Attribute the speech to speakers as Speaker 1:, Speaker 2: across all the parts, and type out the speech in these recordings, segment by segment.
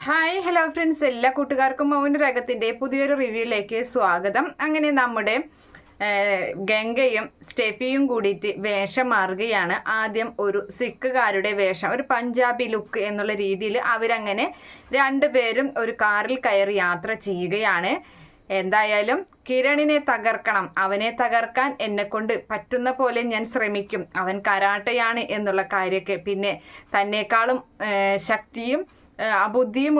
Speaker 1: Hi hello friends എല്ലാ കൂട്ടുകാർക്കും മൗന രകത്തിന്റെ പുതിയൊരു റിവ്യൂയിലേക്ക് സ്വാഗതം. അങ്ങനെ നമ്മുടെ ഗംഗയും സ്റ്റെഫിയും കൂടിയിട്ട് വേഷം മാറുകയാണ്. ആദ്യം ഒരു സിഖുകാരുടെ വേഷം ഒരു പഞ്ചാബി ലുക്ക് എന്നുള്ള രീതിയിൽ അവരങ്ങനെ രണ്ടുപേരും ഒരു കാറിൽ കയറി യാത്ര ചെയ്യുകയാണ്. എന്തായാലും കിരണിനെ തകർക്കണം അവനെ തകർക്കാൻ എന്നെ കൊണ്ട് പറ്റുന്ന പോലെ ഞാൻ ശ്രമിക്കും. അവൻ കരാട്ടയാണ് എന്നുള്ള കാര്യമൊക്കെ പിന്നെ തന്നെക്കാളും ശക്തിയും ഏഹ് അബുദ്ധിയും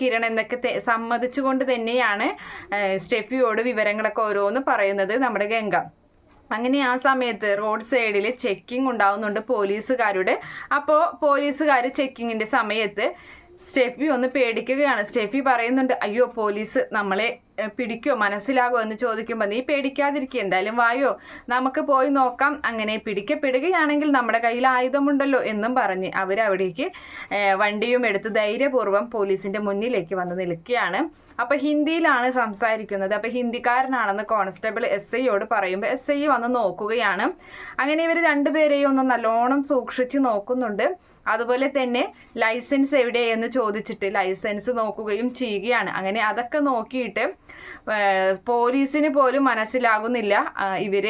Speaker 1: കിരൺ എന്നൊക്കെ സമ്മതിച്ചുകൊണ്ട് തന്നെയാണ് സ്റ്റെഫിയോട് വിവരങ്ങളൊക്കെ ഓരോന്ന് പറയുന്നത് നമ്മുടെ ഗംഗ. അങ്ങനെ ആ സമയത്ത് റോഡ് സൈഡിൽ ചെക്കിംഗ് ഉണ്ടാവുന്നുണ്ട് പോലീസുകാരുടെ. അപ്പോൾ പോലീസുകാർ ചെക്കിങ്ങിന്റെ സമയത്ത് സ്റ്റെഫി ഒന്ന് പേടിക്കുകയാണ്. സ്റ്റെഫി പറയുന്നുണ്ട് അയ്യോ പോലീസ് നമ്മളെ പിടിക്കോ? മനസ്സിലാകോ എന്ന് ചോദിക്കുമ്പോൾ നീ പേടിക്കാതിരിക്കുക എന്തായാലും വായോ. നമുക്ക് പോയി നോക്കാം. അങ്ങനെ പിടിക്കപ്പെടുകയാണെങ്കിൽ നമ്മുടെ കയ്യിൽ ആയുധമുണ്ടല്ലോ എന്നും പറഞ്ഞ് അവരവിടേക്ക് വണ്ടിയും എടുത്ത് ധൈര്യപൂർവം പോലീസിന്റെ മുന്നിലേക്ക് വന്ന് നിൽക്കുകയാണ്. അപ്പൊ ഹിന്ദിയിലാണ് സംസാരിക്കുന്നത്. അപ്പൊ ഹിന്ദിക്കാരനാണെന്ന് കോൺസ്റ്റബിൾ എസ് ഐയോട് പറയുമ്പോൾ എസ് ഐ വന്ന് നോക്കുകയാണ്. അങ്ങനെ ഇവർ രണ്ടുപേരെയും ഒന്ന് നല്ലോണം സൂക്ഷിച്ച് നോക്കുന്നുണ്ട്. അതുപോലെ തന്നെ ലൈസൻസ് എവിടെയെന്ന് ചോദിച്ചിട്ട് ലൈസൻസ് നോക്കുകയും ചെയ്യുകയാണ്. അങ്ങനെ അതൊക്കെ നോക്കിയിട്ട് പോലീസിന് പോലും മനസ്സിലാകുന്നില്ല. ഇവർ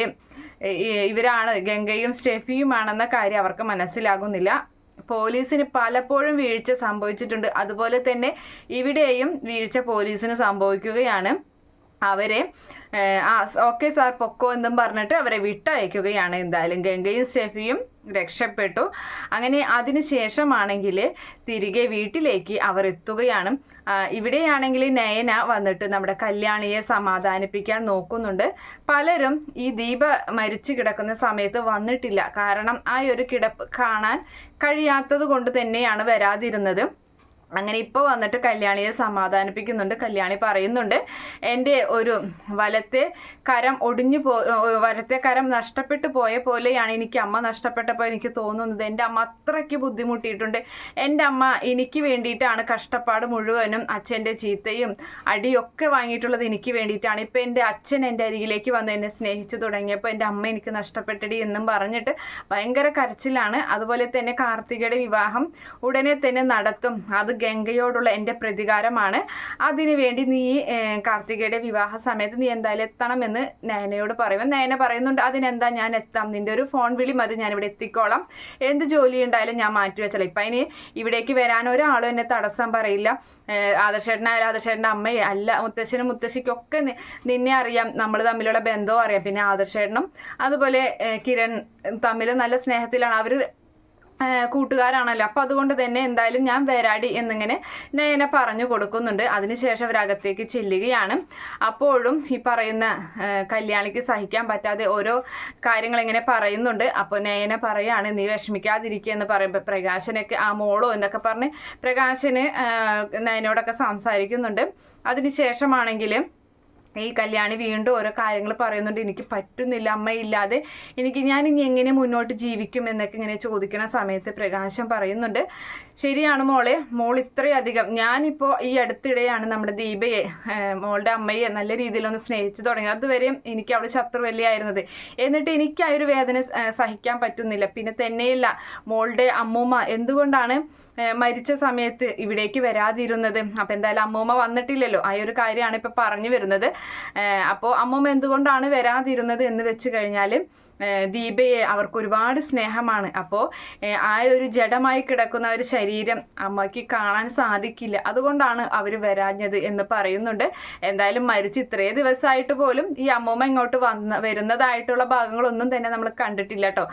Speaker 1: ഇവരാണ് ഗംഗയും സ്റ്റെഫിയുമാണെന്ന കാര്യം അവർക്ക് മനസ്സിലാകുന്നില്ല. പോലീസിന് പലപ്പോഴും വീഴ്ച സംഭവിച്ചിട്ടുണ്ട്. അതുപോലെ തന്നെ ഇവിടെയും വീഴ്ച പോലീസിന് സംഭവിക്കുകയാണ്. അവരെ ആ ഓക്കെ സാർ പൊക്കോ എന്നും പറഞ്ഞിട്ട് അവരെ വിട്ടയക്കുകയാണ് എന്തായാലും. ഗംഗയും സ്റ്റെഫിയും രക്ഷപ്പെട്ടു. അങ്ങനെ അതിന് ശേഷമാണെങ്കിൽ തിരികെ വീട്ടിലേക്ക് അവർ എത്തുകയാണ്. ഇവിടെയാണെങ്കിൽ നയന വന്നിട്ട് നമ്മുടെ കല്യാണിയെ സമാധാനിപ്പിക്കാൻ നോക്കുന്നുണ്ട്. പലരും ഈ ദീപ മരിച്ചു കിടക്കുന്ന സമയത്ത് വന്നിട്ടില്ല. കാരണം ആ ഒരു കിടപ്പ് കാണാൻ കഴിയാത്തത് കൊണ്ട് തന്നെയാണ് വരാതിരുന്നത്. അങ്ങനെ ഇപ്പോൾ വന്നിട്ട് കല്യാണിയെ സമാധാനിപ്പിക്കുന്നുണ്ട് കല്യാണി പറയുന്നുണ്ട് എന്റെ ഒരു വലത്തെ കരം ഒടിഞ്ഞു പോ വലത്തെ കരം നഷ്ടപ്പെട്ടു പോയ പോലെയാണ് എനിക്ക് അമ്മ നഷ്ടപ്പെട്ടപ്പോൾ എനിക്ക് തോന്നുന്നത്. എന്റെ അമ്മ അത്രയ്ക്ക് ബുദ്ധിമുട്ടിയിട്ടുണ്ട്. എന്റെ അമ്മ എനിക്ക് വേണ്ടിയിട്ടാണ് കഷ്ടപ്പാട് മുഴുവനും അച്ഛന്റെ ചീത്തയും അടിയൊക്കെ വാങ്ങിയിട്ടുള്ളത് എനിക്ക് വേണ്ടിയിട്ടാണ്. ഇപ്പോൾ എന്റെ അച്ഛൻ എന്റെ അരികിലേക്ക് വന്ന് എന്നെ സ്നേഹിച്ചു തുടങ്ങിയപ്പോൾ എന്റെ അമ്മ എനിക്ക് നഷ്ടപ്പെട്ടടി എന്നും പറഞ്ഞിട്ട് ഭയങ്കര കരച്ചിലാണ്. അതുപോലെ തന്നെ കാർത്തികയുടെ വിവാഹം ഉടനെ തന്നെ നടത്തും. അത് ഗംഗയോടുള്ള എന്റെ പ്രതികാരമാണ്. അതിനുവേണ്ടി നീ കാർത്തികയുടെ വിവാഹ സമയത്ത് നീ എന്തായാലും എത്തണമെന്ന് നയനയോട് പറയും നയന പറയുന്നുണ്ട് അതിനെന്താ ഞാൻ എത്താം? നിന്റെ ഒരു ഫോൺ വിളി മതി ഞാനിവിടെ എത്തിക്കോളാം. എന്ത് ജോലി ഉണ്ടായാലും ഞാൻ മാറ്റി വെച്ചോളാം. ഇപ്പം അതിന് ഇവിടേക്ക് വരാൻ ഒരാളും എന്നെ തടസ്സം പറയില്ല. ആദർശേട്ടനായാലും ആദർശേട്ടന്റെ അമ്മയെ അല്ല മുത്തശ്ശനും മുത്തശ്ശിക്കൊക്കെ നിന്നെ അറിയാം. നമ്മൾ തമ്മിലുള്ള ബന്ധവും അറിയാം. പിന്നെ ആദർശേട്ടനും അതുപോലെ കിരൺ തമ്മിൽ നല്ല സ്നേഹത്തിലാണ്. അവർ കൂട്ടുകാരാണല്ലോ. അപ്പം അതുകൊണ്ട് തന്നെ എന്തായാലും ഞാൻ വരാടി എന്നിങ്ങനെ നയന പറഞ്ഞു കൊടുക്കുന്നുണ്ട്. അതിനുശേഷം അവരകത്തേക്ക് ചെല്ലുകയാണ്. അപ്പോഴും ഈ പറയുന്ന കല്യാണിക്ക് സഹിക്കാൻ പറ്റാതെ ഓരോ കാര്യങ്ങൾ ഇങ്ങനെ പറയുന്നുണ്ട്. അപ്പോൾ നയന പറയാണ് നീ വിഷമിക്കാതിരിക്കുക എന്ന് പറയുമ്പോൾ പ്രകാശനൊക്കെ ആ മോളോ എന്നൊക്കെ പറഞ്ഞ് പ്രകാശന് നയനോടൊക്കെ സംസാരിക്കുന്നുണ്ട്. അതിനുശേഷമാണെങ്കിൽ ഈ കല്യാണി വീണ്ടും ഓരോ കാര്യങ്ങൾ പറയുന്നുണ്ട് എനിക്ക് പറ്റുന്നില്ല അമ്മയില്ലാതെ എനിക്ക് ഞാൻ ഇനി എങ്ങനെ മുന്നോട്ട് ജീവിക്കും? എന്നൊക്കെ ഇങ്ങനെ ചോദിക്കുന്ന സമയത്ത് പ്രകാശം പറയുന്നുണ്ട്. ശരിയാണ് മോളെ മോൾ ഇത്രയധികം. ഞാനിപ്പോൾ ഈ അടുത്തിടെയാണ് നമ്മുടെ ദീപയെ മോളുടെ അമ്മയെ നല്ല രീതിയിലൊന്ന് സ്നേഹിച്ചു തുടങ്ങിയത്. അതുവരെയും എനിക്ക് അവൾ ശത്രുവല്ലിയായിരുന്നത് എന്നിട്ട് എനിക്ക് ആ ഒരു വേദന സഹിക്കാൻ പറ്റുന്നില്ല. പിന്നെ തന്നെയില്ല മോളുടെ അമ്മൂമ്മ എന്തുകൊണ്ടാണ് മരിച്ച സമയത്ത് ഇവിടേക്ക് വരാതിരുന്നത്? അപ്പം എന്തായാലും അമ്മൂമ്മ വന്നിട്ടില്ലല്ലോ. ആ ഒരു കാര്യമാണ് ഇപ്പം പറഞ്ഞു വരുന്നത്. അപ്പോൾ അമ്മമ്മ എന്തുകൊണ്ടാണ് വരാതിരുന്നത് എന്ന് വെച്ച് കഴിഞ്ഞാൽ ദീപയെ അവർക്ക് ഒരുപാട് സ്നേഹമാണ് അപ്പോൾ ആ ഒരു ജഡമായി കിടക്കുന്ന ഒരു ശരീരം അമ്മയ്ക്ക് കാണാൻ സാധിക്കില്ല. അതുകൊണ്ടാണ് അവർ വരാഞ്ഞത് എന്ന് പറയുന്നുണ്ട്. എന്തായാലും മരിച്ച് ഇത്രേ ദിവസമായിട്ട് പോലും ഈ അമ്മൂമ്മ ഇങ്ങോട്ട് വന്ന വരുന്നതായിട്ടുള്ള ഭാഗങ്ങളൊന്നും തന്നെ നമ്മൾ കണ്ടിട്ടില്ല കേട്ടോ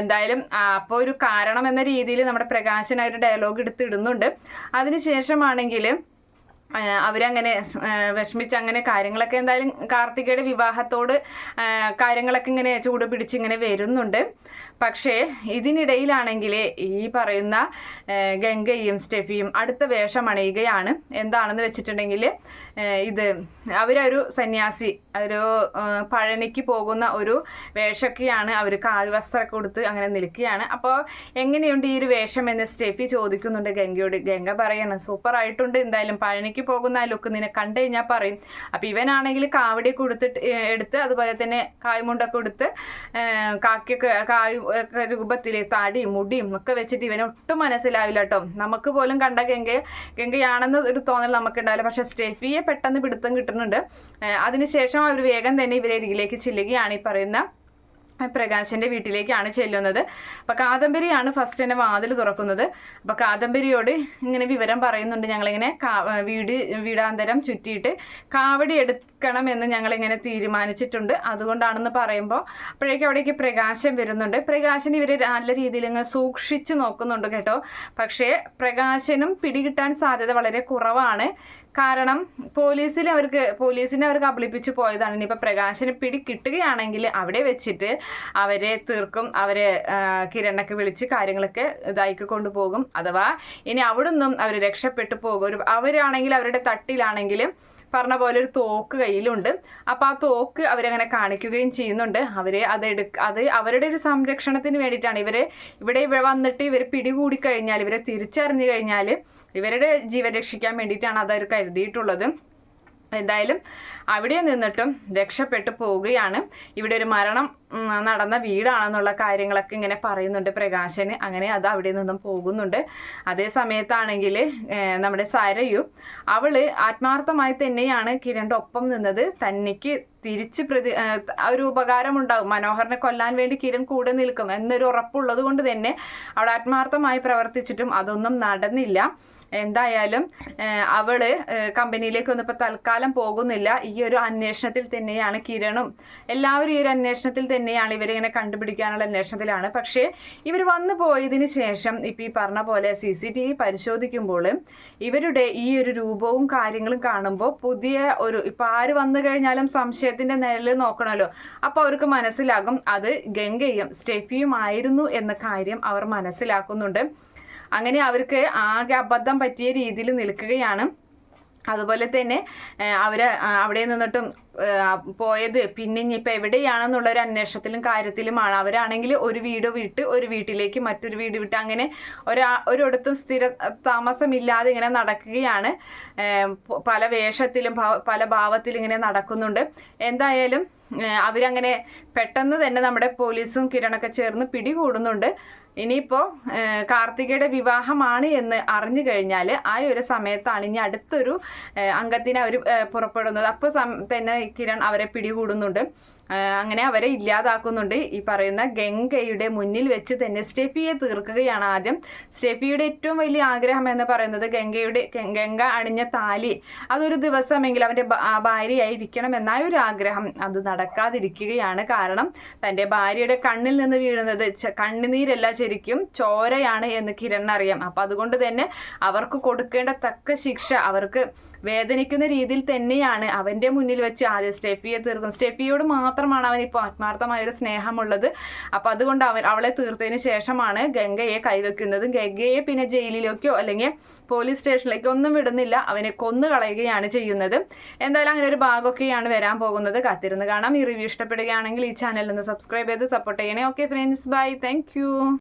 Speaker 1: എന്തായാലും അപ്പോൾ ഒരു കാരണം എന്ന രീതിയിൽ നമ്മുടെ പ്രകാശൻ ഒരു ഡയലോഗ് എടുത്തിടുന്നുണ്ട്. അതിനുശേഷമാണെങ്കിൽ അവരങ്ങനെ വിഷമിച്ച് അങ്ങനെ കാര്യങ്ങളൊക്കെ എന്തായാലും കാർത്തികയുടെ വിവാഹത്തോട് കാര്യങ്ങളൊക്കെ ഇങ്ങനെ ചൂട് പിടിച്ച് ഇങ്ങനെ വരുന്നുണ്ട്. പക്ഷേ ഇതിനിടയിലാണെങ്കിൽ ഈ പറയുന്ന ഗംഗയും സ്റ്റെഫിയും അടുത്ത വേഷം അണിയുകയാണ്. എന്താണെന്ന് വെച്ചിട്ടുണ്ടെങ്കിൽ ഇത് അവരൊരു സന്യാസി ഒരു പഴനിക്ക് പോകുന്ന ഒരു വേഷമൊക്കെയാണ് അവർ കാൽവസ്ത്രമൊക്കെ കൊടുത്ത് അങ്ങനെ നിൽക്കുകയാണ്. അപ്പോൾ എങ്ങനെയുണ്ട് ഈ ഒരു വേഷം എന്ന് സ്റ്റെഫി ചോദിക്കുന്നുണ്ട് ഗംഗയോട്. ഗംഗ പറയാണ് സൂപ്പറായിട്ടുണ്ട് എന്തായാലും പഴനിക്ക് പോകുന്ന ആ ലുക്ക് നിന്നെ കണ്ടു കഴിഞ്ഞാൽ പറയും. അപ്പൊ ഇവനാണെങ്കിൽ കാവടി കൊടുത്തിട്ട് എടുത്ത് അതുപോലെ തന്നെ കായ്മുണ്ടൊക്കെ കൊടുത്ത് ഏ, കാക്കിയൊക്കെ കായ് രൂപത്തിൽ താടിയും മുടിയും ഒക്കെ വെച്ചിട്ട് ഇവനെ ഒട്ടും മനസ്സിലാവില്ല കേട്ടോ. നമുക്ക് പോലും കണ്ട ഗംഗ ഗംഗയാണെന്ന് ഒരു തോന്നൽ നമുക്കുണ്ടാവില്ല. പക്ഷെ സ്റ്റെഫിയെ പെട്ടെന്ന് പിടുത്തം കിട്ടുന്നുണ്ട്. അതിനുശേഷം അവർ വേഗം തന്നെ ഇവരെ അരികിലേക്ക് ചെല്ലുകയാണ് ഈ പറയുന്ന പ്രകാശന്റെ വീട്ടിലേക്കാണ് ചെല്ലുന്നത്. അപ്പൊ കാദംബരിയാണ് ഫസ്റ്റ് തന്നെ വാതിൽ തുറക്കുന്നത്. അപ്പൊ കാദംബരിയോട് ഇങ്ങനെ വിവരം പറയുന്നുണ്ട്. ഞങ്ങളിങ്ങനെ വീട് വീടാന്തരം ചുറ്റിയിട്ട് കാവടി എടുക്കണം എന്ന് ഞങ്ങൾ ഇങ്ങനെ തീരുമാനിച്ചിട്ടുണ്ട്. അതുകൊണ്ടാണെന്ന് പറയുമ്പോൾ അപ്പോഴേക്കും അവിടേക്ക് പ്രകാശം വരുന്നുണ്ട്. പ്രകാശൻ ഇവരെ നല്ല രീതിയിൽ ഇങ്ങ് സൂക്ഷിച്ചു നോക്കുന്നുണ്ട് കേട്ടോ. പക്ഷേ പ്രകാശനും പിടികിട്ടാൻ സാധ്യത വളരെ കുറവാണ്. കാരണം പോലീസിൽ അവർക്ക് പോലീസിനെ അവർ കബളിപ്പിച്ച് പോയതാണ്. ഇനിയിപ്പോൾ പ്രകാശന് പിടി കിട്ടുകയാണെങ്കിൽ അവിടെ വെച്ചിട്ട് അവരെ തീർക്കും അവരെ കിരണൊക്കെ വിളിച്ച് കാര്യങ്ങളൊക്കെ ഇതാക്കി കൊണ്ടുപോകും. അഥവാ ഇനി അവിടെ നിന്നും അവർ രക്ഷപ്പെട്ടു പോകും. അവരാണെങ്കിൽ അവരുടെ തട്ടിലാണെങ്കിലും പറഞ്ഞ പോലെ ഒരു തോക്ക് കയ്യിലുണ്ട്. അപ്പം ആ തോക്ക് അവരങ്ങനെ കാണിക്കുകയും ചെയ്യുന്നുണ്ട്. അവരെ അത് എടുക്ക അത് അവരുടെ ഒരു സംരക്ഷണത്തിന് വേണ്ടിയിട്ടാണ്. ഇവരെ ഇവിടെ ഇവിടെ വന്നിട്ട് ഇവർ പിടികൂടി കഴിഞ്ഞാൽ ഇവരെ തിരിച്ചറിഞ്ഞു കഴിഞ്ഞാൽ ഇവരുടെ ജീവൻ രക്ഷിക്കാൻ വേണ്ടിയിട്ടാണ് അതൊരു അവർ കരുതിയിട്ടുള്ളത്. എന്തായാലും അവിടെ നിന്നിട്ടും രക്ഷപ്പെട്ടു പോവുകയാണ്. ഇവിടെ ഒരു മരണം നടന്ന വീടാണെന്നുള്ള കാര്യങ്ങളൊക്കെ ഇങ്ങനെ പറയുന്നുണ്ട് പ്രകാശന്. അങ്ങനെ അത് അവിടെ നിന്നും പോകുന്നുണ്ട്. അതേ സമയത്താണെങ്കിൽ നമ്മുടെ സരയു അവൾ ആത്മാർത്ഥമായി തന്നെയാണ് കിരണിന്റെ ഒപ്പം നിന്നത്. തന്നിക്ക് തിരിച്ച് പ്രതി ഒരു ഉപകാരം ഉണ്ടാകും മനോഹറിനെ കൊല്ലാൻ വേണ്ടി കിരൺ കൂടെ നിൽക്കും എന്നൊരു ഉറപ്പുള്ളത് കൊണ്ട് തന്നെ അവൾ ആത്മാർത്ഥമായി പ്രവർത്തിച്ചിട്ടും അതൊന്നും നടന്നില്ല. എന്തായാലും അവൾ കമ്പനിയിലേക്ക് ഒന്നും ഇപ്പൊ തൽക്കാലം പോകുന്നില്ല. ഈ ഒരു അന്വേഷണത്തിൽ തന്നെയാണ് കിരണും. എല്ലാവരും ഈ ഒരു അന്വേഷണത്തിൽ തന്നെയാണ് ഇവരിങ്ങനെ കണ്ടുപിടിക്കാനുള്ള അന്വേഷണത്തിലാണ്. പക്ഷേ ഇവർ വന്നു പോയതിന് ശേഷം ഇപ്പൊ ഈ പറഞ്ഞ പോലെ സി സി ടി വി പരിശോധിക്കുമ്പോൾ ഇവരുടെ ഈ ഒരു രൂപവും കാര്യങ്ങളും കാണുമ്പോൾ പുതിയ ഒരു ഇപ്പൊ ആര് വന്നു കഴിഞ്ഞാലും സംശയത്തിന്റെ നിഴൽ നോക്കണമല്ലോ. അപ്പൊ അവർക്ക് മനസ്സിലാകും അത് ഗംഗയും സ്റ്റെഫിയും ആയിരുന്നു എന്ന കാര്യം അവർ മനസ്സിലാക്കുന്നുണ്ട്. അങ്ങനെ അവർക്ക് ആകെ അബദ്ധം പറ്റിയ രീതിയിൽ നിൽക്കുകയാണ്. അതുപോലെ തന്നെ അവർ അവിടെ നിന്നിട്ടും പോയത്. പിന്നെ ഇനിയിപ്പോൾ എവിടെയാണെന്നുള്ള ഒരു അന്വേഷണത്തിലും കാര്യത്തിലുമാണ്. അവരാണെങ്കിൽ ഒരു വീട് വിട്ട് ഒരു വീട്ടിലേക്ക് മറ്റൊരു വീട് വിട്ട് അങ്ങനെ ഒരാ ഒരിടത്തും സ്ഥിര താമസമില്ലാതെ ഇങ്ങനെ നടക്കുകയാണ്. പല വേഷത്തിലും പല ഭാവത്തിലും ഇങ്ങനെ നടക്കുന്നുണ്ട്. എന്തായാലും അവരങ്ങനെ പെട്ടെന്ന് തന്നെ നമ്മുടെ പോലീസും കിരണൊക്കെ ചേർന്ന് പിടികൂടുന്നുണ്ട്. ഇനിയിപ്പോൾ കാർത്തികയുടെ വിവാഹമാണ് എന്ന് അറിഞ്ഞു കഴിഞ്ഞാൽ ആ ഒരു സമയത്താണ് ഇനി അടുത്തൊരു അംഗത്തിന് അവർ പുറപ്പെടുന്നത്. അപ്പോൾ തന്നെ കിരൺ അവരെ പിടികൂടുന്നുണ്ട്. അങ്ങനെ അവരെ ഇല്ലാതാക്കുന്നുണ്ട്. ഈ പറയുന്ന ഗംഗയുടെ മുന്നിൽ വെച്ച് തന്നെ സ്റ്റെഫിയെ തീർക്കുകയാണ് ആദ്യം. സ്റ്റെഫിയുടെ ഏറ്റവും വലിയ ആഗ്രഹം എന്ന് പറയുന്നത് ഗംഗയുടെ ഗംഗ അണിഞ്ഞ താലി. അതൊരു ദിവസമെങ്കിൽ അവന്റെ ഭാര്യയായിരിക്കണം എന്നായ ഒരു ആഗ്രഹം. അത് നടക്കാതിരിക്കുകയാണ് കാരണം തന്റെ ഭാര്യയുടെ കണ്ണിൽ നിന്ന് വീഴുന്നത് കണ്ണുനീരല്ല ശരിക്കും ചോരയാണ് എന്ന് കിരൺ അറിയാം. അപ്പം അതുകൊണ്ട് തന്നെ അവർക്ക് കൊടുക്കേണ്ട തക്ക ശിക്ഷ അവർക്ക് വേദനിക്കുന്ന രീതിയിൽ തന്നെയാണ് അവന്റെ മുന്നിൽ വെച്ച് ആദ്യം സ്റ്റെഫിയെ തീർക്കും സ്റ്റെഫിയോട് മാത്രമാണ് അവൻ ഇപ്പോൾ ആത്മാർത്ഥമായ ഒരു സ്നേഹമുള്ളത്. അപ്പം അതുകൊണ്ട് അവൻ അവളെ തീർത്തതിന് ശേഷമാണ് ഗംഗയെ കൈവെക്കുന്നതും ഗംഗയെ പിന്നെ ജയിലിലേക്കോ അല്ലെങ്കിൽ പോലീസ് സ്റ്റേഷനിലേക്കോ ഒന്നും വിടുന്നില്ല. അവനെ കൊന്നു കളയുകയാണ് ചെയ്യുന്നത്. എന്തായാലും അങ്ങനെ ഒരു ഭാഗമൊക്കെയാണ് വരാൻ പോകുന്നത്. കാത്തിരുന്ന് കാണാം. ഈ റിവ്യൂ ഇഷ്ടപ്പെടുകയാണെങ്കിൽ ഈ ചാനൽ ഒന്ന് സബ്സ്ക്രൈബ് ചെയ്ത് സപ്പോർട്ട് ചെയ്യണേ. Okay friends bye thank